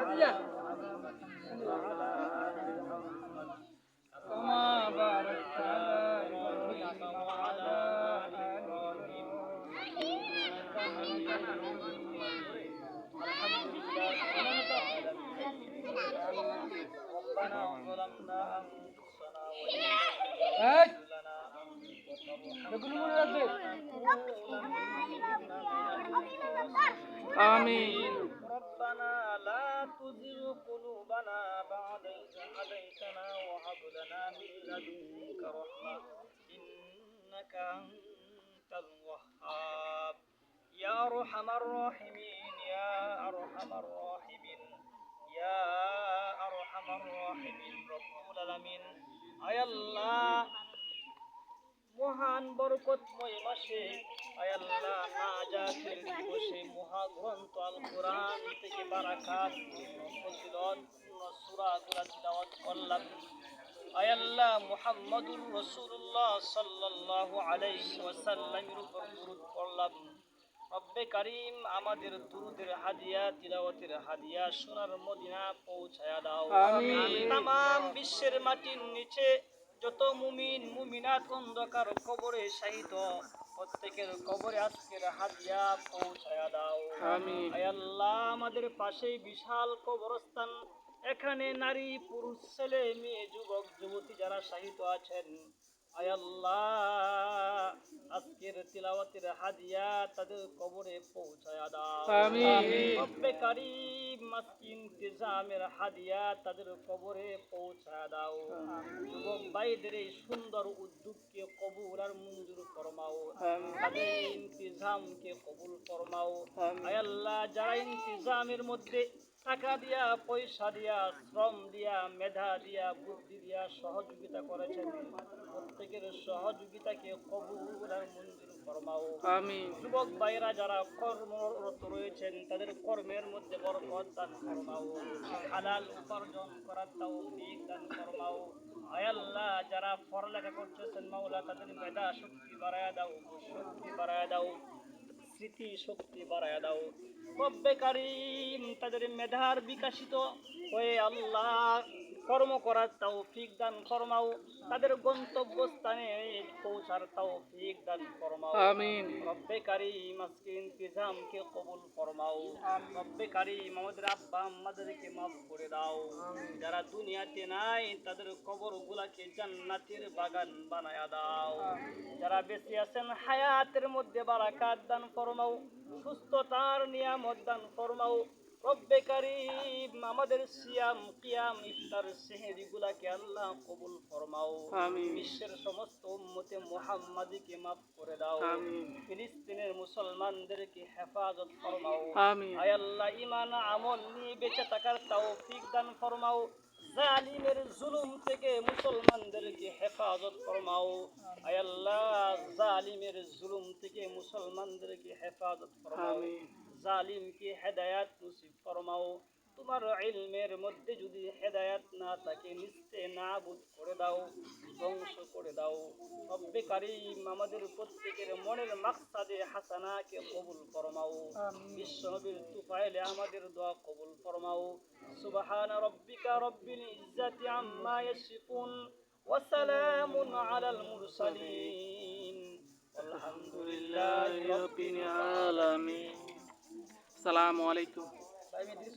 আল্লাহ آمين. ربنا لا تزغ قلوبنا بعد إذ هديتنا وهب لنا من لدنك رحمة إنك أنت الوهاب. يا أرحم الراحمين يا أرحم الراحمين يا أرحم الراحمين. رب العالمين. أي الله. মহান বরকতময় মাসে। আয় আল্লাহ নাজাতের দিবসে মহাগ্রন্থ আল কোরআন থেকে বারাকাত। ফজিলত সূরাগুলো তিলাওয়াত করলাম। আয় আল্লাহ মুহাম্মদুর রাসূলুল্লাহ সাল্লাল্লাহু আলাইহি ওয়াসাল্লামের উপর দরুদ পড়লাম। রব্বে কারিম আমাদের দুরুদের হাদিয়া তিলাওয়াতের হাদিয়া সোনার মদিনা পৌঁছায়া দাও। আমিন। তাম বিশ্বের মাটির নিচে যত মুমিন মুমিনাত অন্ধকার কবরে শাহিত প্রত্যেকের কবরে আজকের হাজিয়া পৌঁছায়া দাও। আল্লাহ আমাদের পাশেই বিশাল কবরস্থান। এখানে নারী পুরুষ ছেলে মেয়ে যুবক যুবতী যারা শাহিত আছেন। আয় তিলাওয়াতের হাদিয়া তাদের কবরে পৌঁছায়া দাও। আমিন। রব্বে কারিম মাসকিন হাদিয়া তাদের কবরে পৌঁছায়া দাও। যুবক ভাইদের এই সুন্দর উদ্যোগকে কবুল আর মঞ্জুর ফরমাও। তাদের ইন্তিজামকে কবুল ফরমাও। আয় আল্লাহ যারা ইন্তিজামের মধ্যে টাকা দিয়া পয়সা দিয়া শ্রম দিয়া মেধা দিয়া বুদ্ধি দিয়া সহযোগিতা করেছেন প্রত্যেকের সহযোগিতাকে কবুল আর মঞ্জুর ফরমাও। আমিন। যুবক ভাইরা যারা কর্মরত রয়েছেন তাদের কর্মের মধ্যে বরকত দান ফরমাও। হালাল উপার্জন করার তৌফিক দান ফরমাও। আয় আল্লাহ যারা পড়ালেখা করতেছেন মাওলা তাদের মেধা শক্তি বাড়ায় দাও শক্তি বাড়ায় দাও। স্মৃতি শক্তি বাড়ায় দাও। রব্বে কারিম তাদের মেধার বিকাশিত হয়ে আল্লাহ কর্ম করার তৌফিক দান ফরমাও তাদের গন্তব্যস্থানে পৌঁছার তৌফিক দান ফরমাও। আমিন। রব্বে কারিম আজকে ইন্তিজামকে কবুল ফরমাও। রব্বে কারিম আমাদের আব্বা আম্মাদেরকে মাফ করে দাও। যারা দুনিয়াতে নাই তাদের কবর গুলাকে জান্নাতের বাগান বানায়া দাও। যারা বেঁচে আছেন হায়াতের মধ্যে বারাকাত দান ফরমাও সুস্থতার নিয়ামত দান ফরমাও রব্বে কারিম আমাদের সিয়াম কিয়াম ইফতার সেহেরি গুলাকে আল্লাহ কবুল ফরমাও। আমিন। বিশ্বের সমস্ত উম্মতে মুহাম্মাদিকে মাফ করে দাও। আমিন। ফিলিস্তিনের মুসলমানদেরকে হেফাজত ফরমাও। আমিন। আয় আল্লাহ ইমান আমল নিয়ে বেঁচে থাকার তৌফিক দান ফরমাও। জালিমের জুলুম থেকে মুসলমানদেরকে হেফাজত ফরমাও। আল্লাহ জালিমের জুলুম থেকে মুসলমানদেরকে হেফাজত ফরমাও। জালিমকে হেদায়াত নসিব ফরমাও। তোমার ইলমের মধ্যে যদি হেদায়াত না থাকে নিশ্চয় না বুঝ করে দাও ধ্বংস করে দাও। রব্বে কারিম আমাদের প্রত্যেকের মনের মাকসাদে হাসানাকে কবুল ফরমাও। বিশ্বনবীর তুফাইলে আমাদের দোয়া কবুল ফরমাও। সুবাহান রব্বিকা রব্বিল ইজ্জাতি আম্মা ইয়াসিফুন ওয়া সালামুন আলাল মুরসালিন। আলহামদুলিল্লাহি রাব্বিল আলামিন। সালামু আলাইকুম।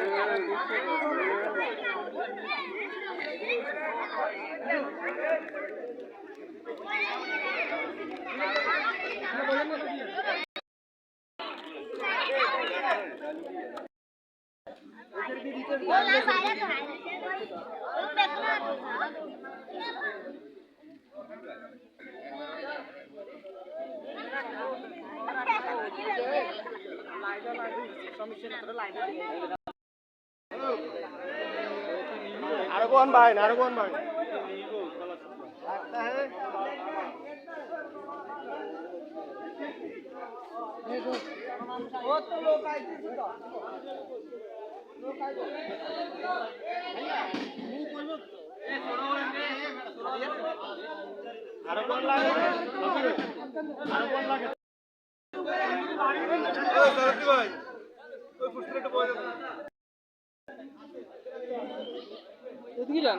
কারণ আরও কোন ভাই আরও কোন ভাই আরও কোন লাগে আরও কোন লাগে ও সরতি ভাই ওই ফুটফুটে বয় এদিকে যান।